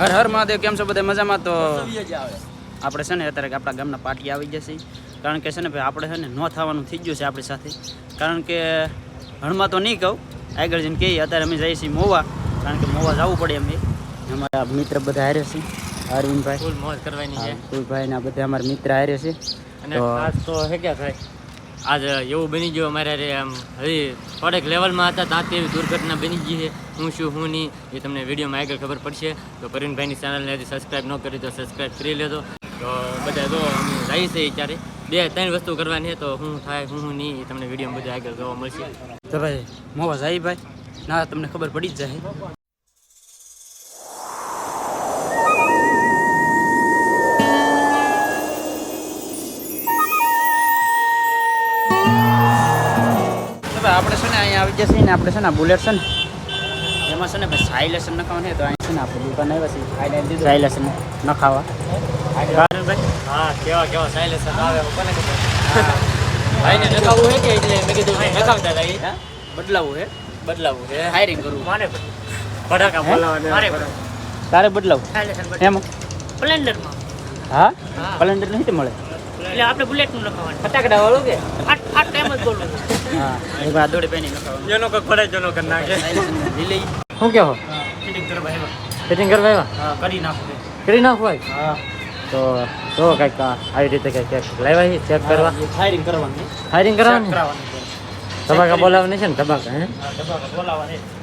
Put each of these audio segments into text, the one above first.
હર હર મહાદેવ કેમ છો બધા? મજામાં તો આપણે છે ને અત્યારે આપણા ગામના પાર્ટી આવી જશે. કારણ કે છે ને ભાઈ આપણે છે ને ન થવાનું થઈ ગયું છે આપણી સાથે. કારણ કે હણમાં તો નહીં કહું આગળ જઈને કહીએ અત્યારે અમે જઈએ છીએ મોવા. કારણ કે મોવા જવું પડે એમ અમારા મિત્ર બધા હારે છે અરવિંદભાઈ. ફૂલ મોજ કરવાની છે. ફૂલભાઈ ને આ બધા અમારા મિત્ર હારે છે. અને તો- ખાસ તો હે ક્યાં ભાઈ? આજ એવું બની ગયું અમારે આમ હજી થોડેક લેવલમાં હતા ત્યાં એવી દુર્ઘટના બની ગઈ છે. હું શું હું નહીં, એ તમને વિડીયોમાં આગળ ખબર પડશે. તો પ્રવીણભાઈની ચેનલને હજી સબસ્ક્રાઈબ ન કરી તો સબસ્ક્રાઈબ કરી લેજો. તો બધા જો અમે જઈએ છીએ ત્યારે બે, ત્રણ વસ્તુ કરવાની છે, તો હું થાય, હું હું નહીં તમને વિડીયોમાં બધા આગળ જોવા મળશે. તો ભાઈ મોવા જાય ભાઈ? ના, તમને ખબર પડી જ જાય. આપણે છે ને અહીંયા આવી જશે ને આપણે છે ને બુલેટ છે ને એમાં છે ને ભાઈ સાઈ લેસન નખાવા ને તો અહીંયા છે ને આપણે દુકાન આવ્યા છીએ. સાઈ લેસન નખાવા. ભાઈ હા કેવા કેવા સાયલેન્સ આવે કોને ખબર? ભાઈને નખાવું હે કે એટલે મેં કીધું નખાવતા હતા એ હે? બદલાવું હે. હાયરિંગ કરવું. મારે ફટાકા બોલાવવાના મારે તારે બદલાવું. એમ? સ્પ્લેન્ડરમાં હા? હા. કલેન્ડર નહીં મળે? એટલે આપણે બુલેટનું લખાવવાનું ફટાકડા વાળું કે? આ ટાઈમ જ બોલવું. હા એ બા દોડી પેની લખાવવાનું જેનો કઈ પડે જેનો કર નાખે. લીલી. શું કેવો ફિટિંગ કરવા આવ્યા. ફિટિંગ કરવા આવ્યા? હા કરી નાખો. કરી નાખો ભાઈ? હા. તો તો કંઈક આવી રીતે કંઈક ચેક લાવ્યા છે ચેક કરવા. ફાયરિંગ કરવાની. ફાયરિંગ કરવાની? તબાકા ધબાકા બોલાવવાની છે ને તબાકા હે?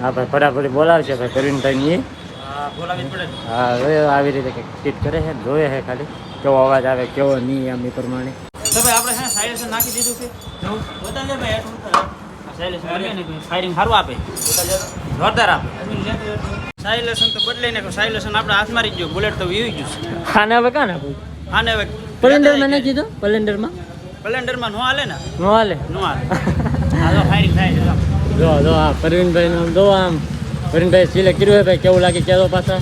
હા ભાઈ ફટાફટ બોલાવશે ભાઈ કરીને ની. હા ને. આવી રીતે કંઈક ચીટ કરે છે જોયે છે ખાલી. કેવો અવાજ આવે કેવો નહીં એમ એ પ્રમાણે. તો ભાઈ આપણે છે સાયલેશન નાખી દીધું છે. જોવું? બતાવજે ભાઈ સાયલેશન કરીએ ને ફાયરિંગ સારું આપે. જોરદાર આપે. સાયલેશન તો બદલાઈ નાખ્યું. સાયલેશન આપણે હાથમાં મારી ગયો. બુલેટ તો વીવી ગયું છે. ખાને હવે કાં નાખું આને હવે પલેન્ડરમાં નાખી કીધું પલેન્ડરમાં પ્લેન્ડરમાં નો હાલે ને? નો હાલે. નો હાલે. હાલો ફાયરિંગ થાય છે જો. જો આ પરવીનભાઈ નું જો આમ. પ્રવીણભાઈ સિલેક્ટ કર્યું હોય ભાઈ કેવું લાગે? કેવો પાછા.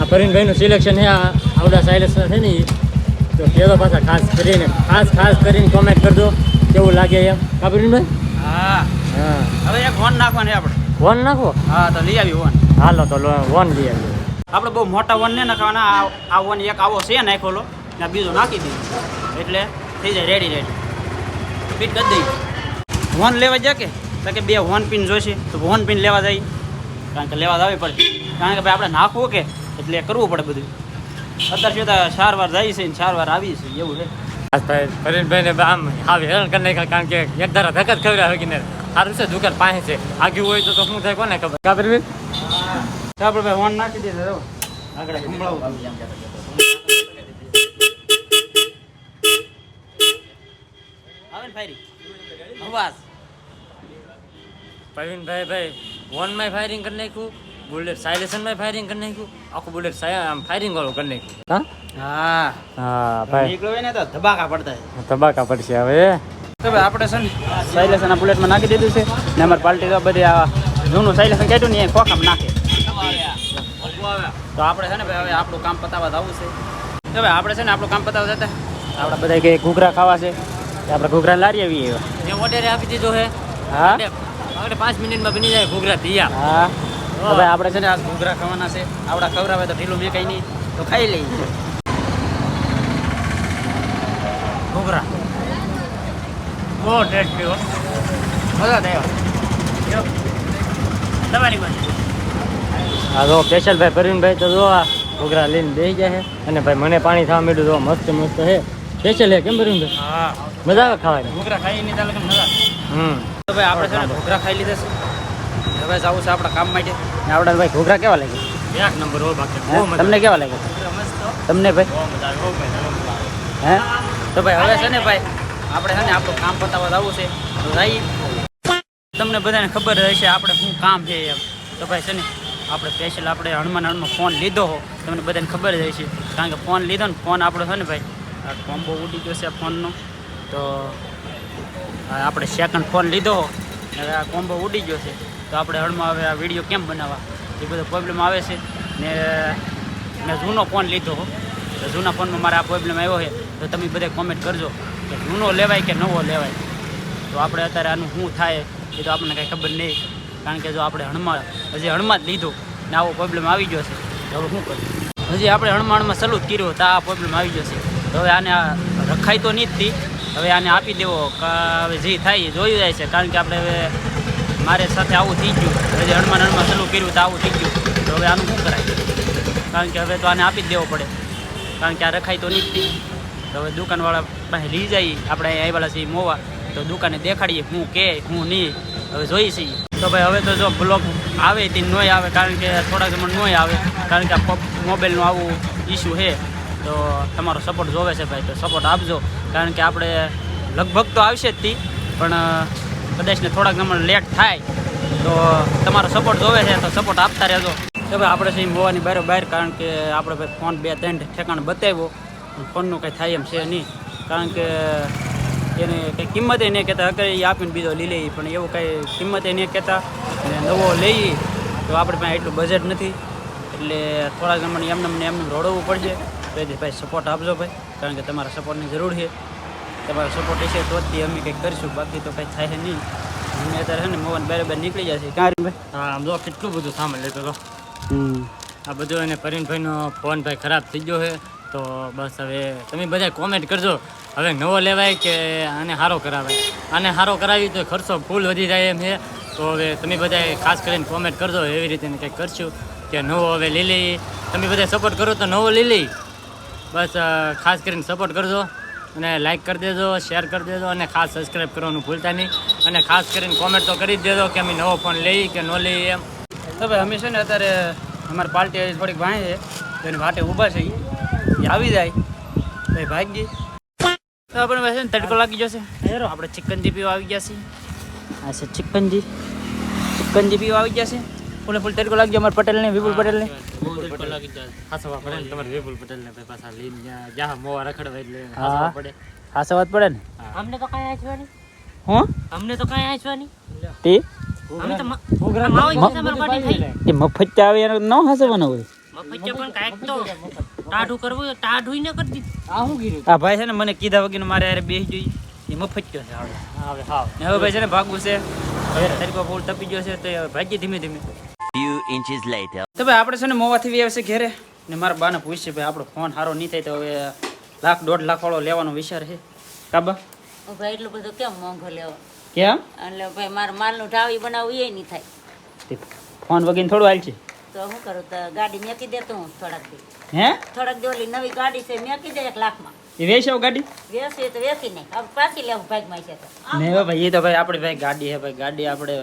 આ પરવીનભાઈનું સિલેક્શન હે આ આવડા સાયલેન્સર છે ને. તો કેવો પાછા ખાસ કરીને ખાસ ખાસ કરીને કોમેન્ટ કરજો કેવું લાગે એમ. કા પ્રવીણભાઈ હા. હા. હવે એક વન નાખવાની આપણે. વન નાખો? હા તો લઈ આવી વન હાલો તો વન લઈ આવી. આપણે બહુ મોટા વન ને નાખવાના આ- વન એક આવો છે નાખેલો ને બીજો નાખી દીધો એટલે થઈ જાય રેડી રેડી ફિટ કરી દઈ વન લેવા જાય કે? તો કે બે વન પિન જોઈશે તો વન પિન લેવા જાય. કારણ કે લેવા જ આવી પડે. કારણ કે ભાઈ આપણે નાખવું કે એટલે કરવું પડે બધું. અત્યાર જોતા ચાર વાર જાય છે ચાર વાર આવી છે એવું છે. આજ ભાઈ આમ હાવ હેરાન કરી નાખ્યા કારણ કે એક ધારા ખવડાવે કે ને સારું છે દુકાન પાસે છે. આગળ હોય તો શું થાય કોને ખબર? કા પ્રવીણ તો ભાઈ વન નાખી જો. આગળ સંભળાવું. આવે અવાજ પ્રવીણભાઈ ભાઈ ફાયરિંગ કરી નાખ્યું. બુલેટ સાયલેશનમાં ફાયરિંગ કરી નાખ્યું? આખું બુલેટ આમ ફાયરિંગ વાળું કરી નાખ્યું. હા? હા. ભાઈ. નીકળો ને તો ધબાકા પડતા ધબાકા પડશે હવે. તો ભાઈ આપણે છે ને સાયલેશન આ બુલેટમાં નાખી દીધું છે ને અમારી પાર્ટી તો બધી આ જૂનું સાયલેશન કાઢ્યું ને એ ખોખામાં નાખે. તો આપણે છે ને ભાઈ હવે આપણું કામ પતાવવા જવું છે. તો ભાઈ આપણે છે ને આપણું કામ પતાવવા જતા. આપણે બધા કે ઘૂઘરા ખાવા છે. આપણે ઘૂઘરા લારી આવીએ જે ઓર્ડર આપી દીધો છે. હા? આપણે પાંચ મિનિટમાં બની જાય ઘૂઘરા તૈયાર. હા. ભાઈ આપણે છે ને આ ઘૂઘરા ખાવાના છે. આવડા ખવડાવે તો ઢીલું મેં કઈ નહીં તો ખાઈ લઈએ. ઘૂઘરા. બહુ ટેસ્ટી હો. મજા થયો તમારી પાસે. હા જો સ્પેશિયલ ભાઈ પ્રવીણભાઈ તો જો આ ઘૂઘરા લઈને બેસી જાય છે. અને ભાઈ મને પાણી થવા માંડ્યું તો મસ્ત મસ્ત છે. સ્પેશિયલ છે કેમ પ્રવીણભાઈ? હા. મજા આવે ખાવાની? ઘૂઘરા ખાઈ ચાલે કે મજા હમ. તો ભાઈ આપણે છે ને ઘૂઘરા ખાઈ લીધા છે. હવે જવું છે આપણા કામ માટે. આપણા ભાઈ ઘોઘરા કેવા લાગે એક નંબર હો બાકી તમને કેવા લાગે તમને ભાઈ? હે? તો ભાઈ હવે છે ને ભાઈ આપણે છે ને આપણું કામ પતાવવા જવું છે. તો જઈ તમને બધાને ખબર રહેશે આપણે શું કામ છે એમ. તો ભાઈ છે ને આપણે સ્પેશિયલ આપણે હનુમાન હનુમાન ફોન લીધો હો. તમને બધાને ખબર જ હશે. કારણ કે ફોન લીધો ને ફોન આપણો છે ને ભાઈ આ કોમ્બો ઉડી ગયો છે ફોનનો. તો આપણે સેકન્ડ ફોન લીધો હવે આ કોમ્બો ઉડી ગયો છે. તો આપણે હળમાં હવે આ વીડિયો કેમ બનાવવા? એ બધો પ્રોબ્લેમ આવે છે. ને મેં જૂનો ફોન લીધો તો જૂના ફોનમાં મારે આ પ્રોબ્લેમ આવ્યો છે. તો તમે બધા કોમેન્ટ કરજો કે જૂનો લેવાય કે નવો લેવાય. તો આપણે અત્યારે આનું શું થાય એ તો આપણને કાંઈ ખબર નહીં. કારણ કે જો આપણે હણમાં હજી હણમાં જ લીધો ને આવો પ્રોબ્લેમ આવી ગયો છે. તો હવે શું કરું હજી આપણે હણમાણમાં સલું જ કર્યું તો આ પ્રોબ્લેમ આવી ગયો છે. તો હવે આને રખાય તો નહીં જ હવે આને આપી દેવો. હવે જે થાય એ જોયું જાય છે. કારણ કે આપણે હવે મારે સાથે આવું થઈ ગયું. હજી હણમાં હણમાં સલું કર્યું તો આવું થઈ ગયું. તો હવે આનું શું કરાય? કારણ કે હવે તો આને આપી જ દેવો પડે. કારણ કે આ રખાય તો નીકળી તો હવે દુકાનવાળા પાસે લઈ જઈએ આપણે અહીં આવેલા છીએ મોવા. તો દુકાને દેખાડીએ હું કે, હું નહીં. હવે જોઈ છીએ. તો ભાઈ હવે તો જો બ્લોક આવે તે નોય આવે. કારણ કે થોડાક સમય નોય આવે. કારણ કે આ મોબાઈલનું આવું ઇસ્યુ છે. તો તમારો સપોર્ટ જોવે છે ભાઈ. તો સપોર્ટ આપજો. કારણ કે આપણે લગભગ તો આવશે જ તી. પણ કદાચને થોડાક સમય લેટ થાય, તો તમારો સપોર્ટ જોવે છે, તો સપોર્ટ આપતા રહેજો. તો ભાઈ આપણે છે મોવાની બહાર બહાર કારણ કે આપણે ભાઈ ફોન બે, ત્રણ ઠેકાણે બતાવ્યો ફોનનું કંઈ થાય એમ છે નહીં. કારણ કે એને કંઈ કિંમતે નહીં કહેતા અગર એ આપીને બીજો લઈ લઈએ પણ એવું કંઈ કિંમતે નહીં કહેતા. અને નવો લઈએ તો આપણે પાસે એટલું બજેટ નથી. એટલે થોડા જમણ એમને એમને એમને રોડવું પડશે. તો ભાઈ સપોર્ટ આપજો ભાઈ, કારણ કે તમારા સપોર્ટની જરૂર છે. તમારો સપોર્ટ હશે તો જ અમે કંઈક કરીશું. બાકી તો કંઈ થાય નહીં. અમે અત્યારે છે ને મોહન બરાબર નીકળી જશે કાંઈ ભાઈ? હા આમ જો કેટલું બધું સામાન લેતો હતો આ બધું એને પરિણભાઈનો ફોન ભાઈ ખરાબ થઈ ગયો છે. તો બસ હવે તમે બધા કોમેન્ટ કરજો. હવે નવો લેવાય કે આને સારો કરાવાય? આને સારો કરાવી તો ખર્ચો ફૂલ વધી જાય એમ છે. તો હવે તમે બધા ખાસ કરીને કોમેન્ટ કરજો. એવી રીતે કંઈક કરશું કે નવો હવે લઈ લઈએ. તમે બધા સપોર્ટ કરો તો નવો લઈ લઈ બસ ખાસ કરીને સપોર્ટ કરજો. અને લાઈક કરી દેજો શેર કરી દેજો અને ખાસ સબસ્ક્રાઈબ કરવાનું ભૂલતા નહીં. અને ખાસ કરીને કોમેન્ટ તો કરી જ દેજો કે અમે નવો ફોન લઈએ કે ન લઈએ એમ. તો ભાઈ, અમે છે ને અત્યારે અમારી પાર્ટી થોડીક ભાઈ છે. તો એની વાટે ઊભા છે એ આવી જાય. ભાઈ ભાગજી તો આપણે ભાઈ છે ને તડકો લાગી જશે હેરો, આપણે ચિકનજી પીવા આવી ગયા છીએ. આ છે ચિકનજી. ચિકનજી પીવા આવી ગયા છે. ફૂલે ફૂલ તરીકો લાગજો અમાર પટેલ ને વિપુલ પટેલને? હાસવા પડે ને તમારે વિપુલ પટેલ ને પાછા લઈને જ્યાં જ્યાં મોવા રખડવા એટલે હાસવા પડે. હાસા વાત પડે ને? અમને તો કાંઈ આચવાની હું? અમને તો કાંઈ આચવાની તે? અમે તો મ- માવી છે અમારી ગાડી થઈ એ મફત આવે એનો ન હાસવાનો હોય? મફત પણ કાંઈક તો. ટાઢું કરવું ટાઢું ન કરી દીધું. આ ભાઈ છે ને મને કીધા વગર મારે યાર બેસી જોઈએ એ મફત છે આવડે હવે ને હવે ભાઈ છે ને ભાગવું છે. તડકો ફૂલ તપી ગયો છે તો ભાગીએ ધીમે ધીમે. Few inches later. તો ભાઈ આપણે છે ને મોવાથી બી આવશે ઘરે. ને મારા બાને પૂછશે ભાઈ આપણો ફોન સારો નહીં થાય તો હવે લાખ દોઢ લાખ વાળો લેવાનો વિચાર છે. કાબા? ભાઈ એટલું બધું કેમ મોંઘો લેવો? કેમ? એટલે ભાઈ મારે માલનું ઢાવી બનાવવું એ નહીં થાય. ફોન વગીને થોડું હાલ છે. તો શું કરું તો ગાડી મેકી દેતો હું થોડાક દી. હે? થોડાક દી ઓલી નવી ગાડી છે મેકી દે એક લાખમાં. વેચાવ ગાડી? વેચી તો વેચી નહીં. હવે પાછી લેવું ભાગમાં છે તો. હવે ભાઈ એ તો ભાઈ આપણી ભાઈ ગાડી છે ભાઈ. ગાડી આપણે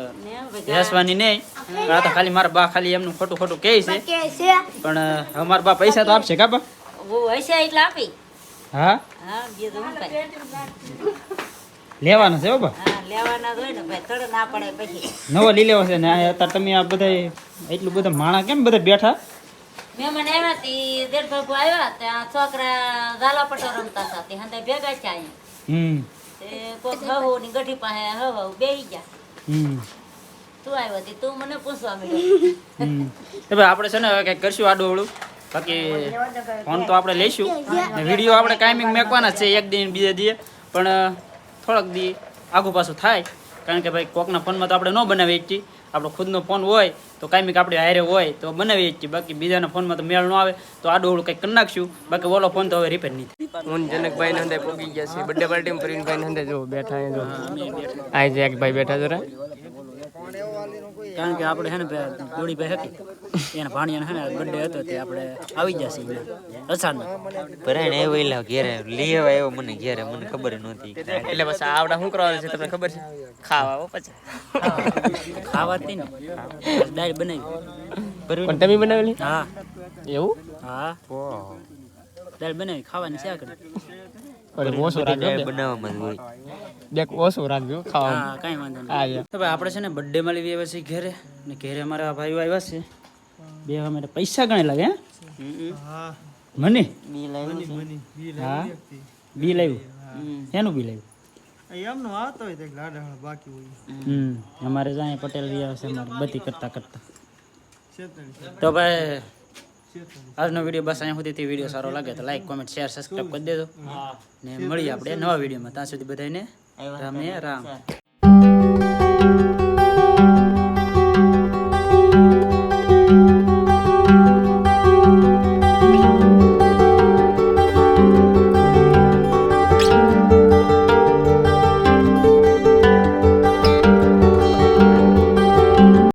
વેચવાની નહીં. પણ આ તો ખાલી મારા બા ખાલી એમનું ખોટું ખોટું કહે છે. પણ અમારા બા પૈસા તો આપશે હશે એટલે આપી. હા? હા લેવાનો છે બા. લેવાના હોય ને ભાઈ. તળ ના પડે પછી. નવો લઈ લેવો છે ને અત્યારે તમે આ બધા એટલું બધા માણા કેમ બધા બેઠા? મહેમાન આવ્યા તી દેડ બાબુ આવ્યા ત્યાં છોકરા ગાલા પટો રમતા હતા તે હંધે ભેગા છે અહીંયા. કોક હવો ની ગઢી પાસે હવો બેહી ગયા. તું આવ્યો હતી તું મને પૂછવા મળ્યો આપણે છે ને કંઈક કરશું આડું બાકી ફોન તો આપણે લઈશું. વીડિયો આપણે કાયમિંગ મેકવાના છે એક દિન બીજે દીએ. પણ થોડાક દી આગુ પાછું થાય. કારણ કે ભાઈ કોકના ફોનમાં તો આપણે ન બનાવી શકીએ આપણો ખુદનો ફોન હોય તો કાંઈક આપણે હારે હોય તો બનાવીએ છીએ. બાકી બીજાના ફોનમાં તો મેળ ન આવે તો આડું અવળું કંઈક કરી નાખશું. બાકી ઓલો ફોન તો હવે રિપેર નહીં થાય. હું જનકભાઈ હંદે પોગી ગયા છે બર્થડે પાર્ટી પ્રવીણભાઈ હંદે જો બેઠા જો. આ જે એક ભાઈ બેઠા જરા કારણ કે આપણે છે ને દોડી પે હતી. એના ભાણિયાને હે ને બર્થડે હતો તે આપણે આવી જશે અચાનક પરાણે એવો એલા ઘેરે લઈ આવ્યા એવો મને ઘેરે મને ખબર નહોતી એટલે બસ આવડા શું કરવાનું છે તમને ખબર છે? ખાવા આવો પછી. ખાવાતી ને દાળ બનાવી. પણ તમે બનાવેલી? હા. એવું? હા. દાળ બનાવી ખાવાની છે આગળ. બનાવવામાં જ હોય. બેક ઓછું રાખજો ખાવા હા કાંઈ વાંધો નહીં. હા તો ભાઈ આપણે છે ને બર્થડે માં લેવી આવ્યા છીએ ઘરે. ને ઘરે અમારા ભાઈઓ આવ્યા છે. બે અમારે પૈસા ગણે લાગે હા? મને? હા? બી લાવ્યું? એનું બી લાવ્યું? હમ. અમારે જાય પટેલ રહ્યા છે અમારે બધી કરતા કરતા. તો ભાઈ આજનો વીડિયો બસ અહીંયા સુધીથી વીડિયો સારો લાગે તો લાઈક કોમેન્ટ શેર સબસ્ક્રાઈબ કરી દેજો. ને મળીએ આપણે નવા વિડીયોમાં ત્યાં સુધી બધાને રામે રામ